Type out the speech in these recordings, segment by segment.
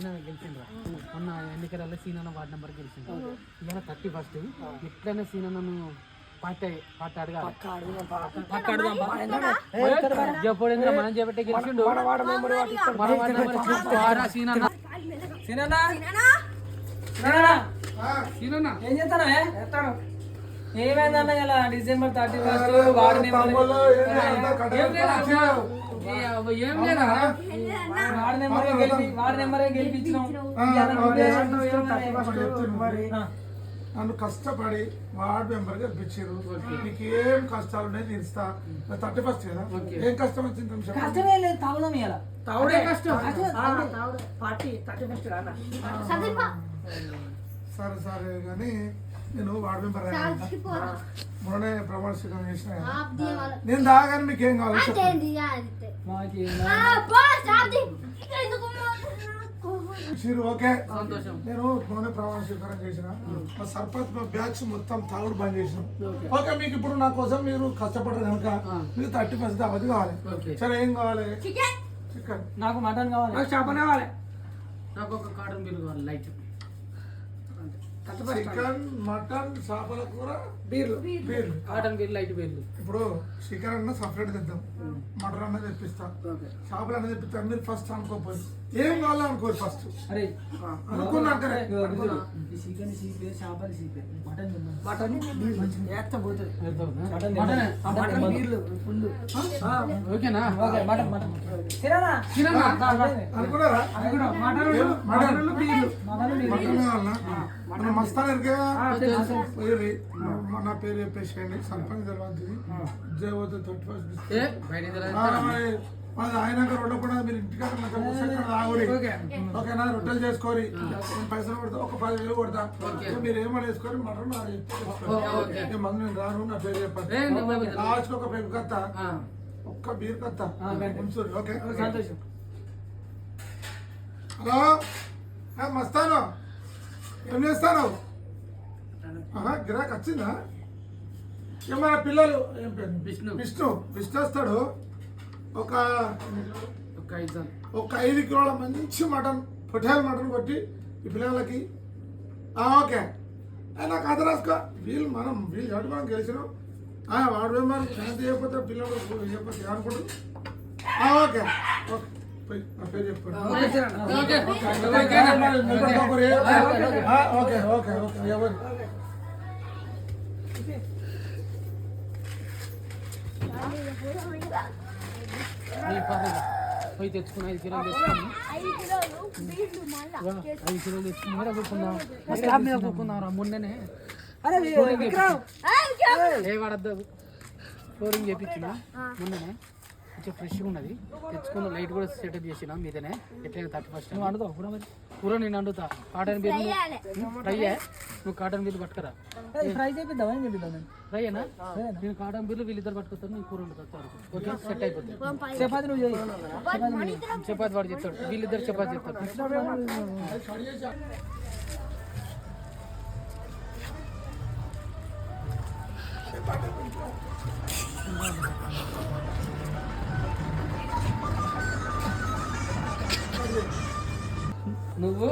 సీనా గెలిచిండ్రా. మొన్న ఎన్నికలలో Seena ward number ఇవాళ థర్టీ ఫస్ట్. ఎట్లయినా సీనాను పార్టీ పార్టీ అడగాలి. ఎప్పుడైనా మనం చేపట్టే గెలిచిండు. మన వార్డు నెంబర్ చూసుకోరా సీనన్న. సినన్నా. సీనన్న? ఏం చేస్తాను ఏమైందన్న ఇలా December thirty first ward number ఏం లేదా నన్ను కష్టపడి వార్డ్ మెంబర్గా ఇప్పించారు నీకు ఏం కష్టాలు ఉన్నాయి తీరుస్తా థర్టీ ఫస్ట్ కదా? ఏం కష్టం వచ్చింది కష్టమే లేదు ఇలా కష్టం. పార్టీ థర్టీ ఫస్ట్ రానా? సరే సరే కానీ నేను వార్డ్ మెంబర్ అయ్యాను. మొన్నే ప్రమాణ స్వీకారం చేసిన. నేను దాగానే మీకు ఏం కావాలి? ఓకే? సంతోషం. నేను మొన్నే ప్రమాణ స్వీకారం చేసిన. మా సర్పంచ్ మా బ్యాచ్ మొత్తం తాగుడు బంద్ చేసిన. ఓకే. మీకు ఇప్పుడు నా కోసం మీరు కష్టపడరు కనుక మీకు థర్టీ ఫస్ట్ అవధి కావాలి. ఓకే. సరే ఏం కావాలి? చికెన్. నాకు మటన్ కావాలి. చేప కావాలి. నాకు ఒక కాటన్ బిల్ కావాలి లైట్. చికెన్ మటన్ చేపల కూర బీర్లు. బీర్లు. కాటన్ బిల్ లైట్ బిల్లు ఇప్పుడు చికెన్ అన్న సపరేట్ తెద్దాం. మటన్ అన్న తెప్పిస్తా. చేపలు అన్న తెప్పిస్తా. మీరు ఫస్ట్ అనుకోపోయి ఏం కావాలో అనుకోరు ఫస్ట్ అరే అనుకున్నాకనే ఈ చికెన్ సీపే చేపలు సీపే. మటన్ మటన్ వేస్తా పోతుంది. మటన్ మటనే? మటన్ బీర్లు ఫుల్ ఓకేనా? ఓకే మటన్ మటన్ తిననా? సీనన్న అనుకున్నారా మటన్ ఏం? మటన్ బీర్లు. మటన్ మటన్ కావాలన్నా మన మస్తాన్ ఇరికే పోయి నా పేరు చెప్పేసేయండి. సర్పంచ్ తర్వాత జయవద్ద థర్టీ ఫస్ట్ ఏ? బయట ఆయనక రొట్టె కూడా మీరు కూర్చొని తాగురి. ఓకేనా? రొట్టెలు చేసుకోరి. పైసలు కొడతా ఒక పది వేలు కొడతా. మీరు ఏమని వేసుకొని మటన్ మందు నేను రాను నా పేరు ఏ, చెప్పండి. లాస్ట్ ఒక కత్తా. ఒక్క బీర్ కత్తా. ఓకే. హలో? ఏ, మస్తాను. ఏం చేస్తాను? గిరాక్ వచ్చిందా? ఏమన్నా పిల్లలు? ఏం విష్ణు. విష్ణు. విష్ణు వస్తాడు. ఒక ఒక ఐదు సార్లు. ఒక ఐదు కిలోల మంచి మటన్ పొటేల్ మటన్ కొట్టి ఈ పిల్లలకి ఆ, ఓకే ఏ, నాకు అది రాసుకో వీళ్ళు మనం వీళ్ళు కాబట్టి మనం గెలిచినాం ఆ, వాడు మెంబర్ శాంతి చేయకపోతే పిల్లలు చేయకపోతే అనుకుంటారు ఆ, ఓకే ఓకే పోయి నా పేరు చెప్పండి ఓకే ఓకేనా? ఓకే. ఆ, ఓకే ఓకే ఓకే ఎవరు నీ పర్లేదు. పోయి తెచ్చుకున్న ఐదు కిలోలు తెచ్చుకుని. ఐదు కిలోలు తెచ్చుకుని మీద కూర్చుందాం మా స్లాబ్ మీద కూర్చుందాం రా మొన్ననే ఫ్లోరింగ్ చేపించిన మొన్ననే. కొంచెం ఫ్రెష్గా ఉన్నది. తెచ్చుకున్న లైట్ కూడా సెటప్ చేసిన మీదనే. ఎట్లయినా థర్టీ ఫస్ట్ నువ్వు వండుతావు కూర మరి? కూర నేను వండుతా. కాటన్ బిల్ ఫ్రై నువ్వు కాటన్ బిల్ పట్టుకరా. ఫ్రై చేపిద్దాం ఏం చేపిద్దాం నేను? ఫ్రై అయినా నేను కాటన్ బిల్లు వీళ్ళిద్దరు పట్టుకొస్తాను నేను కూర వండుతాను ఓకే? సెట్ అయిపోతుంది చపాతి నువ్వు చేయి. చపాతి వాడు చెప్తాడు వీళ్ళిద్దరు చపాతి చెప్తారు నువ్వు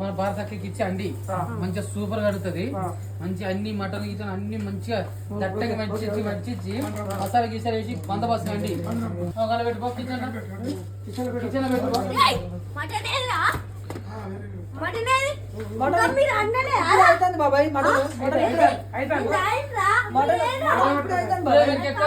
మన భారతకి ఇచ్చే అండి. మంచిగా సూపర్ కడుతుంది మంచి అన్ని మటన్ గిటన్ అన్ని మంచిగా దట్టగా మంచి మంచి మసాలా గీసాలు వేసి బందోబస్తు అండి. ఒకవేళ పెట్టుకో కిచెన్ కిచెన్ పెట్టుకో. అవుతుంది బాబాయ్ మటన్. మటన్ అవుతుంది మటన్ ఇప్పుడు అవుతుంది బాబాయ్. వీళ్ళకి ఎక్కువ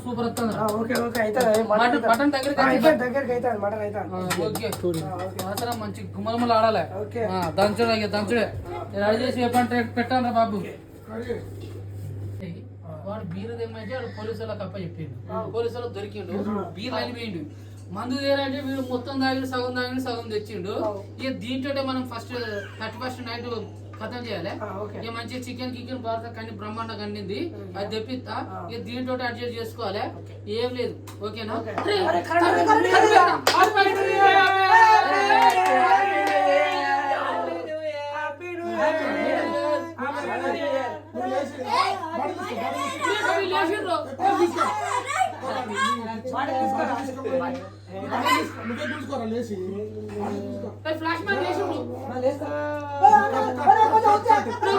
సూపర్ మటన్ దగ్గరికి అవుతుంది మటన్ ఓకే వాసన మంచి గుమ్మలమ్మలు ఆడాలి దంచుడే దంచుడే రెడీ చేసి ఎప్పుడు పెట్టాను బాబు వాడు బీరు తెమ్మంటే వాడు పోలీసు వాళ్ళకి అప్ప చెప్పిండు. పోలీసు వాళ్ళకి దొరికిండు. బీర్ అనిపోయిండు మందు తీయాలంటే వీడు మొత్తం తాగి సగం తాగి సగం తెచ్చిండు. ఇక దీంతో మనం ఫస్ట్ థర్టీ ఫస్ట్ నైట్ ఖతం చేయాలి. ఇక మంచిగా చికెన్ కికెన్ భారత కండి బ్రహ్మాండ కండింది అది తెప్పిస్తా. ఇక దీంతో అడ్జస్ట్ చేసుకోవాలి. ఏం లేదు. ఓకేనా? Flash man లేచిండ్రు